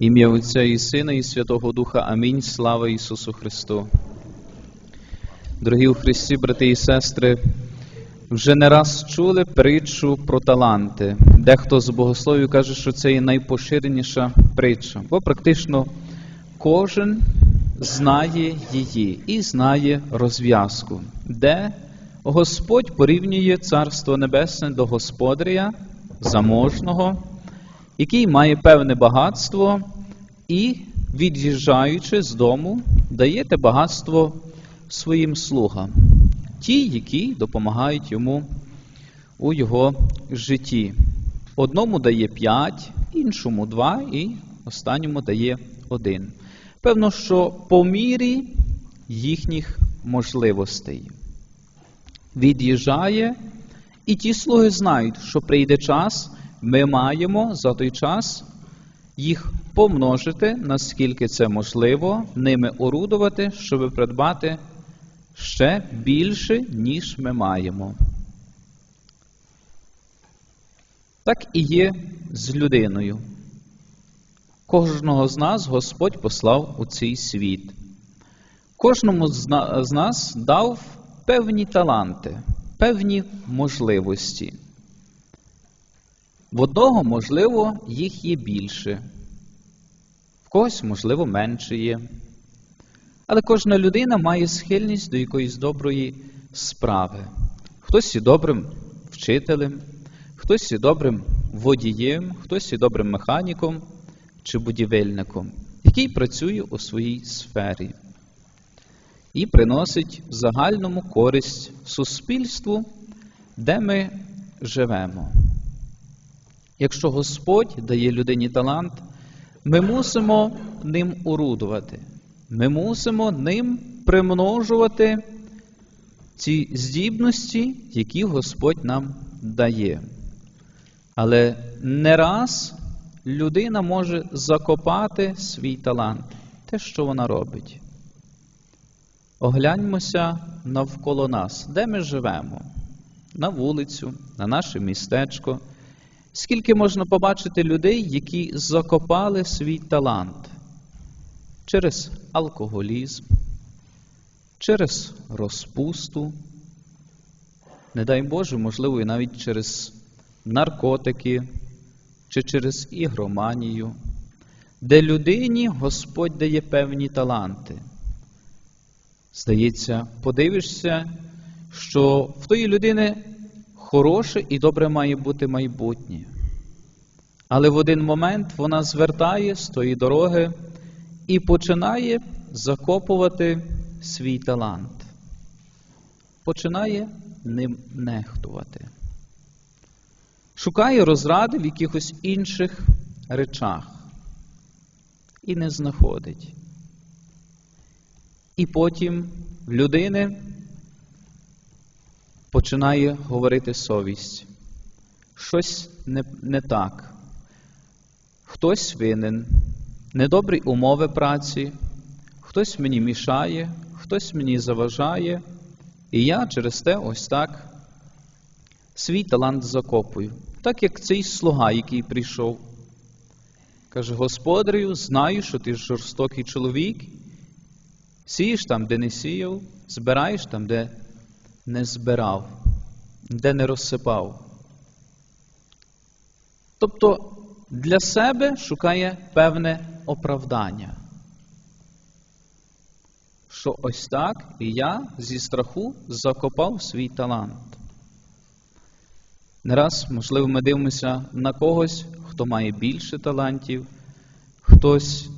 Ім'я Отця і Сина, і Святого Духа. Амінь. Слава Ісусу Христу. Дорогі у Христі, брати і сестри, вже не раз чули притчу про таланти. Дехто з богословів каже, що це є найпоширеніша притча, бо практично кожен знає її і знає розв'язку, де Господь порівнює Царство Небесне до Господаря заможного який має певне багатство і, від'їжджаючи з дому, дає багатство своїм слугам, ті, які допомагають йому у його житті. Одному дає п'ять, іншому два, і останньому дає один. Певно, що по мірі їхніх можливостей від'їжджає, і ті слуги знають, що прийде час, ми маємо за той час їх помножити, наскільки це можливо, ними орудувати, щоб придбати ще більше, ніж ми маємо. Так і є з людиною. Кожного з нас Господь послав у цей світ. Кожному з нас дав певні таланти, певні можливості. В одного, можливо, їх є більше, в когось, можливо, менше є. Але кожна людина має схильність до якоїсь доброї справи. Хтось є добрим вчителем, хтось є добрим водієм, хтось є добрим механіком чи будівельником, який працює у своїй сфері і приносить загальному користь суспільству, де ми живемо. Якщо Господь дає людині талант, ми мусимо ним орудувати. Ми мусимо ним примножувати ці здібності, які Господь нам дає. Але не раз людина може закопати свій талант, те, що вона робить. Огляньмося навколо нас, де ми живемо, на вулицю, на наше містечко. Скільки можна побачити людей, які закопали свій талант через алкоголізм, через розпусту, не дай Боже, можливо, і навіть через наркотики чи через ігроманію, де людині Господь дає певні таланти. Здається, подивишся, що в тої людини хороше і добре має бути майбутнє. Але в один момент вона звертає з тої дороги і починає закопувати свій талант, починає ним нехтувати, шукає розради в якихось інших речах і не знаходить. І потім в людини починає говорити совість. Щось не, не так. Хтось винен, недобрі умови праці, хтось мені мішає, хтось мені заважає, і я через те ось так свій талант закопую. Так як цей слуга, який прийшов, каже: Господарю, знаю, що ти жорстокий чоловік, сієш там, де не сіяв, збираєш там, де не збирав, де не розсипав. Тобто для себе шукає певне оправдання. Що ось так і я зі страху закопав свій талант. Не раз, можливо, ми дивимося на когось, хто має більше талантів, хтось,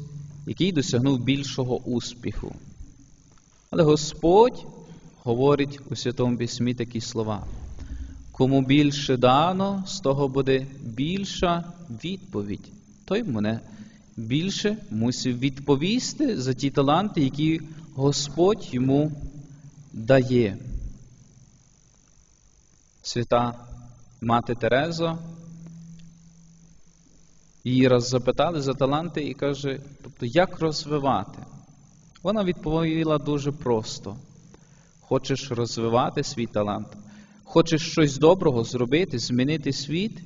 який досягнув більшого успіху. Але Господь говорить у Святому Письмі такі слова. Кому більше дано, з того буде більша відповідь. Той мене більше мусив відповісти за ті таланти, які Господь йому дає. Свята мати Тереза. Її раз запитали за таланти і каже, тобто, як розвивати? Вона відповіла дуже просто. Хочеш розвивати свій талант, хочеш щось доброго зробити, змінити світ,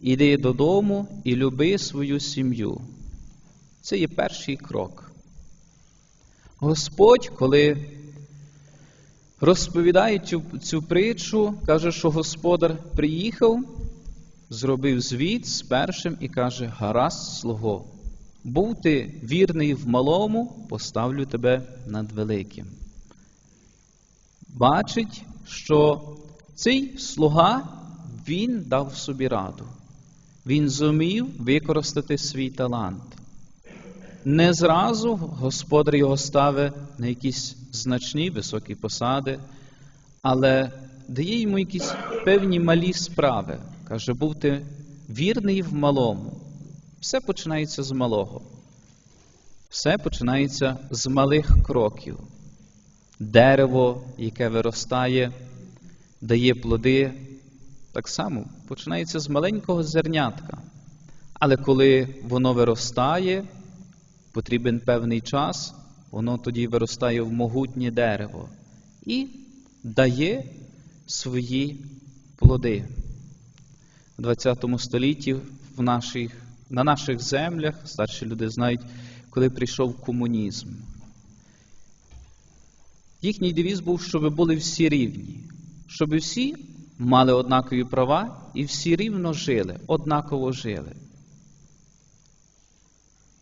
іди додому і люби свою сім'ю. Це є перший крок. Господь, коли розповідає цю, цю притчу, каже, що господар приїхав, зробив звіт з першим і каже: Гаразд, слуго, був ти вірний в малому, поставлю тебе над великим. Бачить, що цей слуга він дав собі раду. Він зумів використати свій талант. Не зразу господар його ставить на якісь значні високі посади, але дає йому якісь певні малі справи. Каже, був ти вірний в малому. Все починається з малого. Все починається з малих кроків. Дерево, яке виростає, дає плоди, так само починається з маленького зернятка. Але коли воно виростає, потрібен певний час, воно тоді виростає в могутнє дерево і дає свої плоди. У ХХ столітті в наших, на наших землях, старші люди знають, коли прийшов комунізм. Їхній девіз був, щоб були всі рівні, щоб всі мали однакові права і всі рівно жили, однаково жили.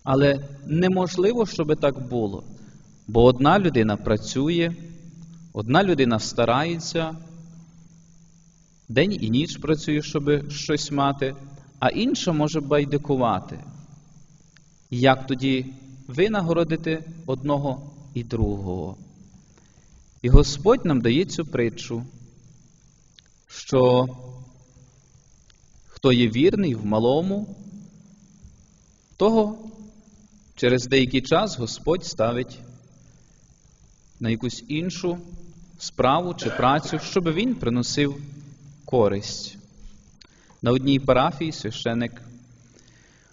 Але неможливо, щоб так було. Бо одна людина працює, одна людина старається, день і ніч працює, щоб щось мати, а інша може байдикувати. Як тоді винагородити одного і другого? І Господь нам дає цю притчу, що хто є вірний в малому, того через деякий час Господь ставить на якусь іншу справу чи працю, щоб він приносив користь. На одній парафії священик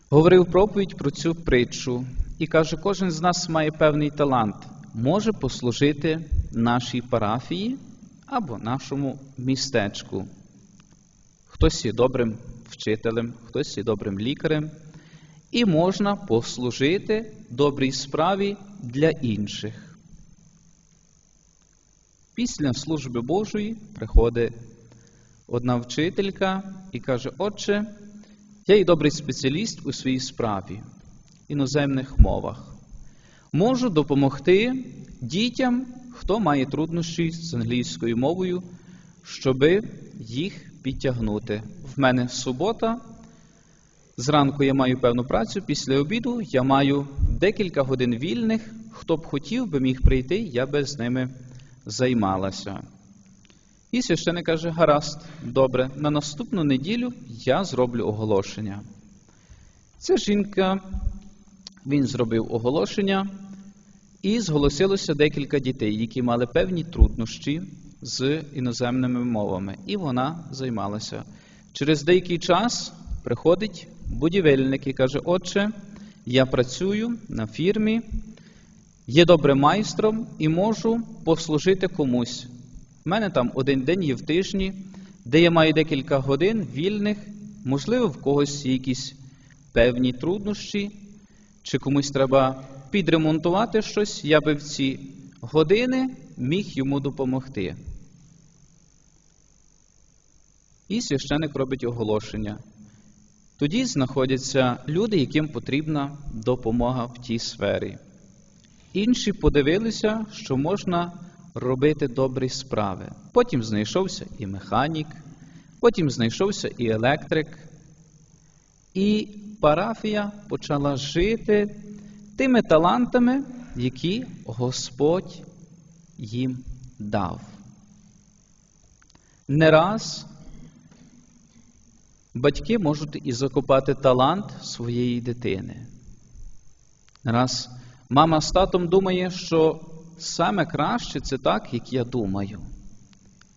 говорив проповідь про цю притчу і каже, кожен з нас має певний талант, може послужити нашій парафії або нашому містечку. Хтось є добрим вчителем, хтось є добрим лікарем, і можна послужити добрій справі для інших. Після служби Божої приходить одна вчителька і каже: Отче, я є добрий спеціаліст у своїй справі, іноземних мовах. Можу допомогти дітям, хто має труднощі з англійською мовою, щоб їх підтягнути. В мене субота. Зранку я маю певну працю, після обіду я маю декілька годин вільних. Хто б хотів би міг прийти, я би з ними займалася. І священик каже: гаразд, добре, на наступну неділю я зроблю оголошення. Ця жінка, він зробив оголошення, і зголосилося декілька дітей, які мали певні труднощі з іноземними мовами. І вона займалася. Через деякий час приходить будівельник і каже: Отче, я працюю на фірмі, є добрим майстром і можу послужити комусь. У мене там один день є в тижні, де я маю декілька годин вільних, можливо, в когось якісь певні труднощі, чи комусь треба підремонтувати щось, я би в ці години міг йому допомогти. І священик робить оголошення. Тоді знаходяться люди, яким потрібна допомога в тій сфері. Інші подивилися, що можна робити добрі справи. Потім знайшовся і механік, потім знайшовся і електрик. І парафія почала жити тими талантами, які Господь їм дав. Не раз батьки можуть і закопати талант своєї дитини. Не раз мама з татом думає, що саме краще це так, як я думаю.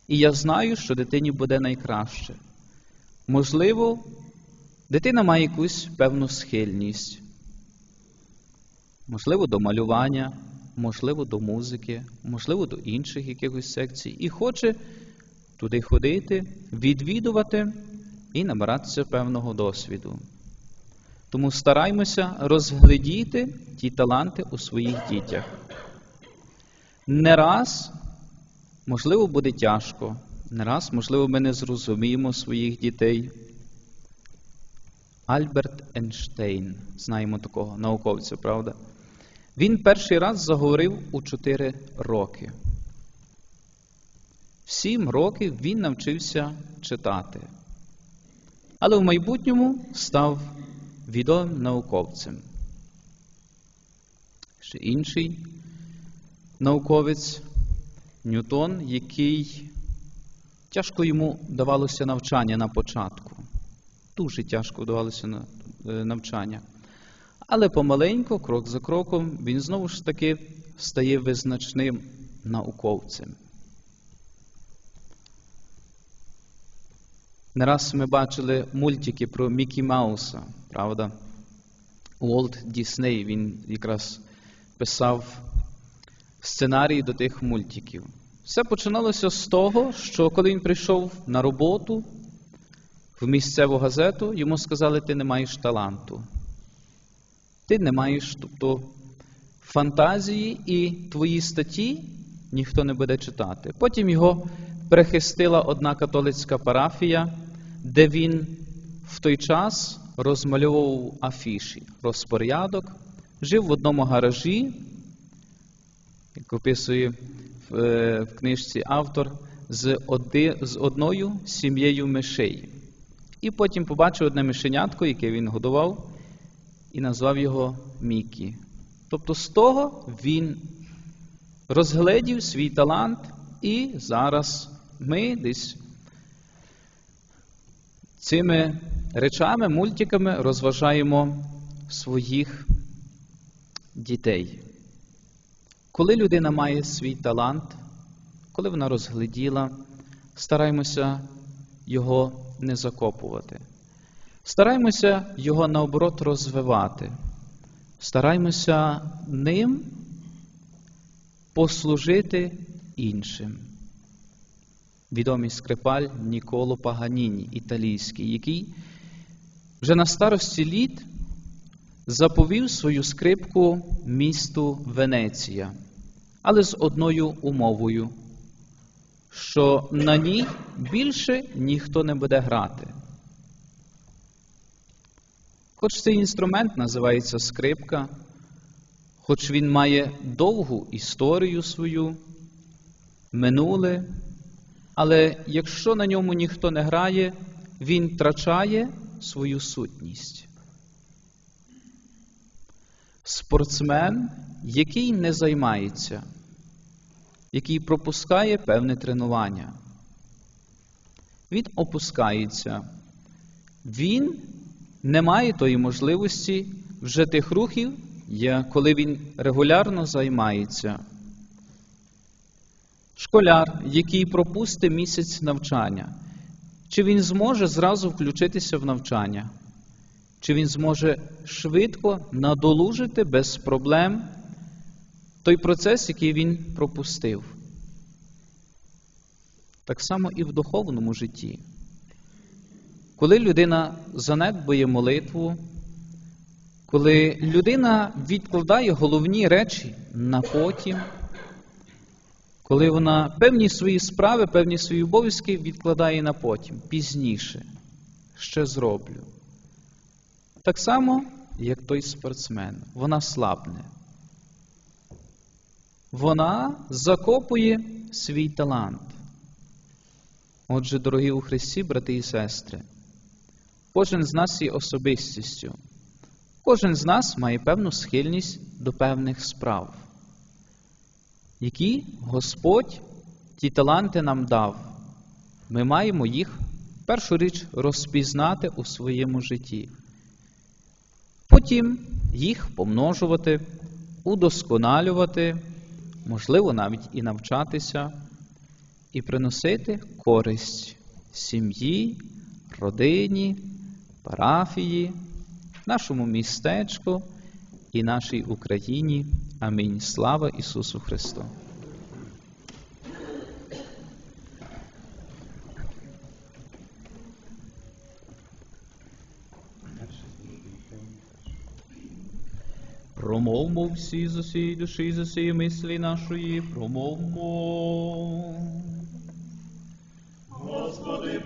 І я знаю, що дитині буде найкраще. Можливо, дитина має якусь певну схильність, можливо, до малювання, можливо, до музики, можливо, до інших якихось секцій, і хоче туди ходити, відвідувати і набиратися певного досвіду. Тому стараймося розглядіти ті таланти у своїх дітях. Не раз, можливо, буде тяжко, не раз, можливо, ми не зрозуміємо своїх дітей. Альберт Ейнштейн, знаємо такого науковця, правда? Він перший раз заговорив у 4 роки. В 7 років він навчився читати. Але в майбутньому став відомим науковцем. Ще інший науковець Ньютон, який тяжко йому давалося навчання на початку. Дуже тяжко давалося е, навчання. Але помаленьку, крок за кроком, він знову ж таки стає визначним науковцем. Не раз ми бачили мультики про Мікі Мауса, правда? Уолт Дісней, він якраз писав сценарій до тих мультиків. Все починалося з того, що коли він прийшов на роботу в місцеву газету, йому сказали, ти не маєш таланту. Ти не маєш тобто, фантазії і твої статті ніхто не буде читати. Потім його прихистила одна католицька парафія, де він в той час розмальовував афіші, розпорядок, жив в одному гаражі, як описує в, е, в книжці автор, з, оди, з одною сім'єю мишей. І потім побачив одне мишенятко, яке він годував, і назвав його Мікі. Тобто з того він розгледів свій талант, і зараз ми десь цими речами, мультиками розважаємо своїх дітей. Коли людина має свій талант, коли вона розгляділа, стараємося його не закопувати. Стараємося його наоборот розвивати. Стараємося ним послужити іншим. Відомий скрипаль Ніколо Паганіні, італійський, який вже на старості літ заповів свою скрипку місту Венеція, але з одною умовою, що на ній більше ніхто не буде грати. Хоч цей інструмент називається скрипка, хоч він має довгу історію свою, минуле, але якщо на ньому ніхто не грає, він втрачає свою сутність. Спортсмен, який не займається, який пропускає певне тренування, він опускається, він не має тої можливості вже тих рухів, коли він регулярно займається. Школяр, який пропустить місяць навчання, чи він зможе зразу включитися в навчання, чи він зможе швидко надолужити без проблем той процес, який він пропустив. Так само і в духовному житті. Коли людина занедбує молитву, коли людина відкладає головні речі на потім, коли вона певні свої справи, певні свої обов'язки відкладає на потім, пізніше, ще зроблю. Так само, як той спортсмен, вона слабне. Вона закопує свій талант. Отже, дорогі у Христі, брати і сестри, кожен з нас є особистістю. Кожен з нас має певну схильність до певних справ, які Господь ті таланти нам дав. Ми маємо їх першу річ розпізнати у своєму житті. Потім їх помножувати, удосконалювати, можливо, навіть і навчатися, і приносити користь сім'ї, родині, парафії, нашому містечку і нашій Україні. Амінь. Слава Ісусу Христу! Промовмо всі з усієї душі, з усієї мислі нашої, промовмо. Господи,